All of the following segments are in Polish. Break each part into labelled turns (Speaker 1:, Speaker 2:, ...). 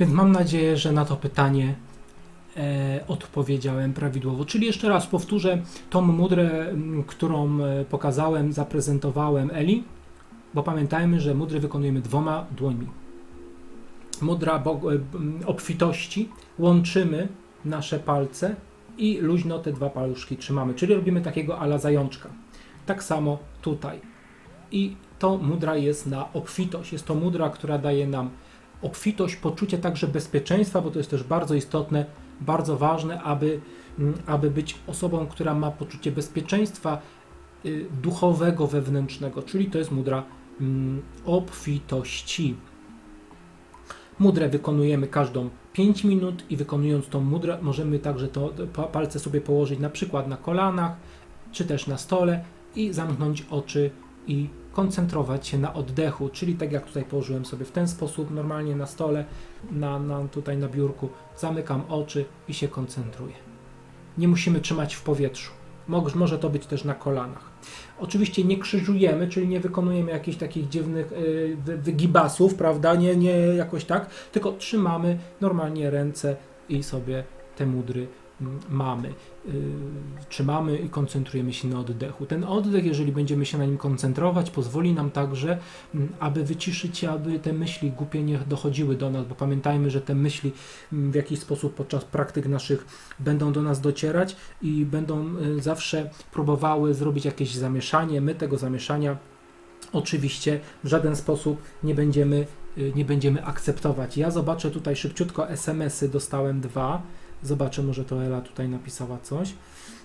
Speaker 1: Więc mam nadzieję, że na to pytanie e, odpowiedziałem prawidłowo. Czyli jeszcze raz powtórzę tą mudrę, którą e, pokazałem, zaprezentowałem Eli, bo pamiętajmy, że mudry wykonujemy dwoma dłońmi. Mudra e, obfitości, łączymy nasze palce i luźno te dwa paluszki trzymamy, czyli robimy takiego ala zajączka. Tak samo tutaj. I to mudra jest na obfitość. Jest to mudra, która daje nam obfitość, poczucie także bezpieczeństwa, bo to jest też bardzo istotne, bardzo ważne, aby, mm, aby być osobą, która ma poczucie bezpieczeństwa y, duchowego, wewnętrznego, czyli to jest mudra mm, obfitości. Mudrę wykonujemy każdą 5 minut i wykonując tą mudrę możemy także to pa- palce sobie położyć na przykład na kolanach, czy też na stole i zamknąć oczy i koncentrować się na oddechu, czyli tak jak tutaj położyłem sobie w ten sposób, normalnie na stole, na, na, tutaj na biurku, zamykam oczy i się koncentruję. Nie musimy trzymać w powietrzu. Mo- Może to być też na kolanach. Oczywiście nie krzyżujemy, czyli nie wykonujemy jakichś takich dziwnych y, wy- wygibasów, prawda? Nie, nie jakoś tak, tylko trzymamy normalnie ręce i sobie te mudry mamy. Y, trzymamy i koncentrujemy się na oddechu. Ten oddech, jeżeli będziemy się na nim koncentrować, pozwoli nam także, aby wyciszyć się, aby te myśli głupie nie dochodziły do nas, bo pamiętajmy, że te myśli w jakiś sposób podczas praktyk naszych będą do nas docierać i będą y, zawsze próbowały zrobić jakieś zamieszanie. My tego zamieszania oczywiście w żaden sposób nie będziemy, y, nie będziemy akceptować. Ja zobaczę tutaj szybciutko SMS-y, dostałem dwa. Zobaczę, może to Ela tutaj napisała coś.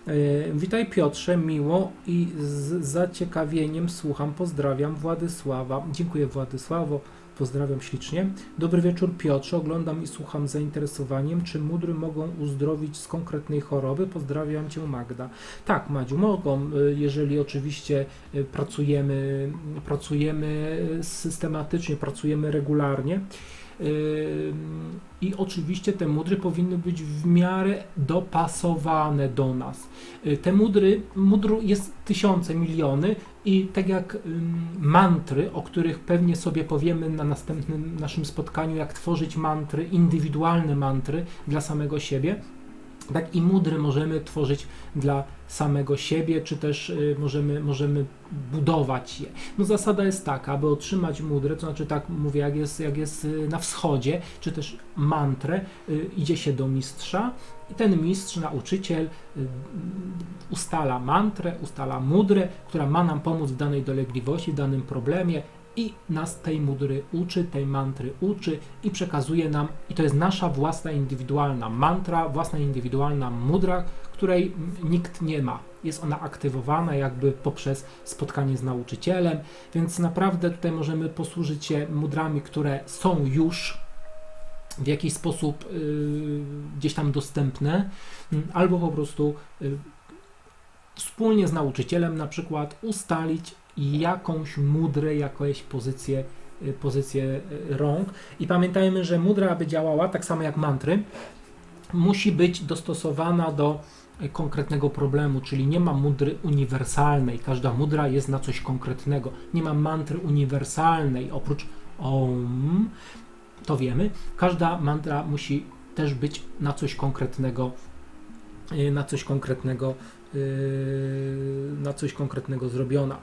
Speaker 1: Y, Witaj Piotrze, miło i z zaciekawieniem słucham. Pozdrawiam Władysława. Dziękuję Władysławo, pozdrawiam ślicznie. Dobry wieczór Piotrze, oglądam i słucham z zainteresowaniem. Czy mudry mogą uzdrowić z konkretnej choroby? Pozdrawiam Cię Magda. Tak, Madziu, mogą, y, jeżeli oczywiście y, pracujemy, pracujemy systematycznie, pracujemy regularnie. I oczywiście te mudry powinny być w miarę dopasowane do nas. Y, Te mudry, mudru jest tysiące, miliony i tak jak mantry, o których pewnie sobie powiemy na następnym naszym spotkaniu, jak tworzyć mantry, indywidualne mantry dla samego siebie, tak i mudry możemy tworzyć dla samego siebie, czy też y, możemy, możemy budować je. No zasada jest taka, aby otrzymać mudrę, to znaczy tak mówię, jak jest, jak jest y, na wschodzie, czy też mantrę, y, idzie się do mistrza i ten mistrz, nauczyciel ustala mantrę, ustala mudrę, która ma nam pomóc w danej dolegliwości, w danym problemie i nas tej mudry uczy, tej mantry uczy i przekazuje nam, i to jest nasza własna indywidualna mantra, własna indywidualna mudra, której nikt nie ma. Jest ona aktywowana jakby poprzez spotkanie z nauczycielem, więc naprawdę tutaj możemy posłużyć się mudrami, które są już w jakiś sposób y, gdzieś tam dostępne, mm, albo po prostu y, wspólnie z nauczycielem na przykład ustalić jakąś mudrę, jakąś pozycję, y, pozycję y, rąk. I pamiętajmy, że mudra, aby działała, tak samo jak mantry, musi być dostosowana do y, konkretnego problemu, czyli nie ma mudry uniwersalnej. Każda mudra jest na coś konkretnego. Nie ma mantry uniwersalnej oprócz OM, to wiemy. Każda mantra musi też być na coś konkretnego, na coś konkretnego, na coś konkretnego zrobiona.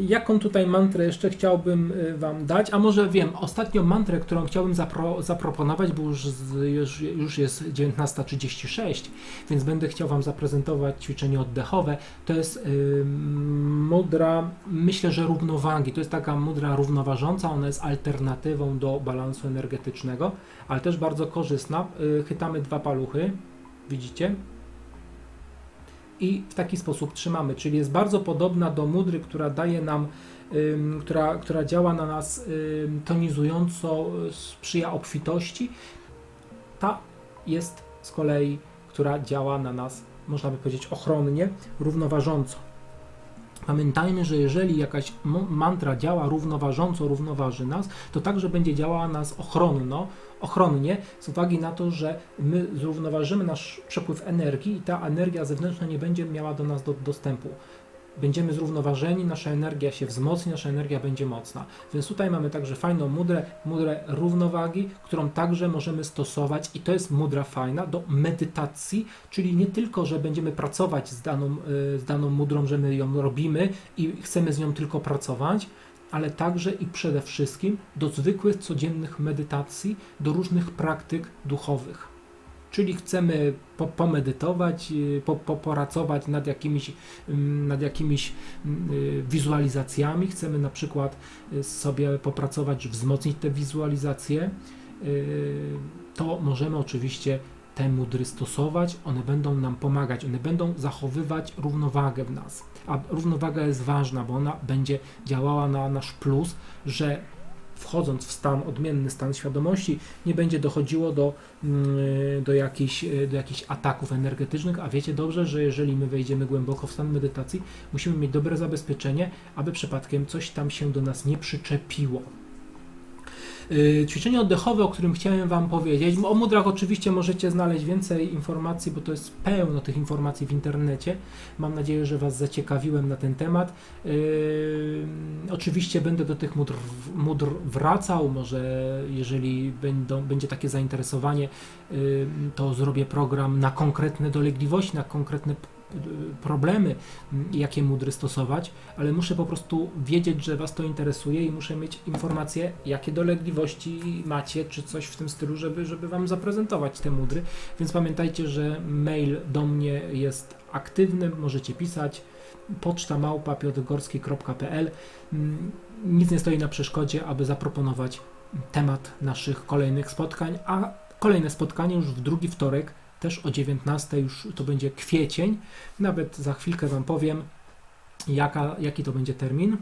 Speaker 1: Jaką tutaj mantrę jeszcze chciałbym y, Wam dać? A może wiem, ostatnią mantrę, którą chciałbym zapro, zaproponować, bo już, już, już jest 19.36, więc będę chciał Wam zaprezentować ćwiczenie oddechowe. To jest ym, mudra, myślę, że równowagi. To jest taka mudra równoważąca, ona jest alternatywą do balansu energetycznego, ale też bardzo korzystna. Y, Chytamy dwa paluchy, widzicie? I w taki sposób trzymamy, czyli jest bardzo podobna do mudry, która daje nam, która, która działa na nas tonizująco, y, sprzyja obfitości. Ta jest z kolei, która działa na nas, można by powiedzieć, ochronnie, równoważąco. Pamiętajmy, że jeżeli jakaś mantra działa równoważąco, równoważy nas, to także będzie działała nas ochronno, ochronnie, z uwagi na to, że my zrównoważymy nasz przepływ energii i ta energia zewnętrzna nie będzie miała do nas do, dostępu. będziemy zrównoważeni, nasza energia się wzmocni, nasza energia będzie mocna. Więc tutaj mamy także fajną mudrę, mudrę równowagi, którą także możemy stosować i to jest mudra fajna do medytacji, czyli nie tylko, że będziemy pracować z daną, y, z daną mudrą, że my ją robimy i chcemy z nią tylko pracować, ale także i przede wszystkim do zwykłych, codziennych medytacji, do różnych praktyk duchowych. Czyli chcemy po, pomedytować, y, po, po, popracować nad jakimiś, nad jakimiś y, wizualizacjami, chcemy na przykład y, sobie popracować, wzmocnić te wizualizacje, to możemy oczywiście te mudry stosować, one będą nam pomagać, one będą zachowywać równowagę w nas. A równowaga jest ważna, bo ona będzie działała na nasz plus, że wchodząc w stan, odmienny stan świadomości, nie będzie dochodziło do, mm, do, jakichś, y, do jakichś ataków energetycznych, a wiecie dobrze, że jeżeli my wejdziemy głęboko w stan medytacji, musimy mieć dobre zabezpieczenie, aby przypadkiem coś tam się do nas nie przyczepiło. Y, Ćwiczenie oddechowe, o którym chciałem Wam powiedzieć. O mudrach oczywiście możecie znaleźć więcej informacji, bo to jest pełno tych informacji w internecie. Mam nadzieję, że Was zaciekawiłem na ten temat. Yy, oczywiście będę do tych mudr, mudr wracał. Może jeżeli będą, będzie takie zainteresowanie, yy, to zrobię program na konkretne dolegliwości, na konkretne problemy, m, jakie mudry stosować, ale muszę po prostu wiedzieć, że Was to interesuje i muszę mieć informacje, jakie dolegliwości macie, czy coś w tym stylu, żeby, żeby Wam zaprezentować te mudry. Więc pamiętajcie, że mail do mnie jest aktywny, możecie pisać poczta małpa piotrgorski.pl Mm, Nic nie stoi na przeszkodzie, aby zaproponować temat naszych kolejnych spotkań, a kolejne spotkanie już w drugi wtorek, też o 19, już to będzie kwiecień. Nawet za chwilkę Wam powiem, jaka, jaki to będzie termin.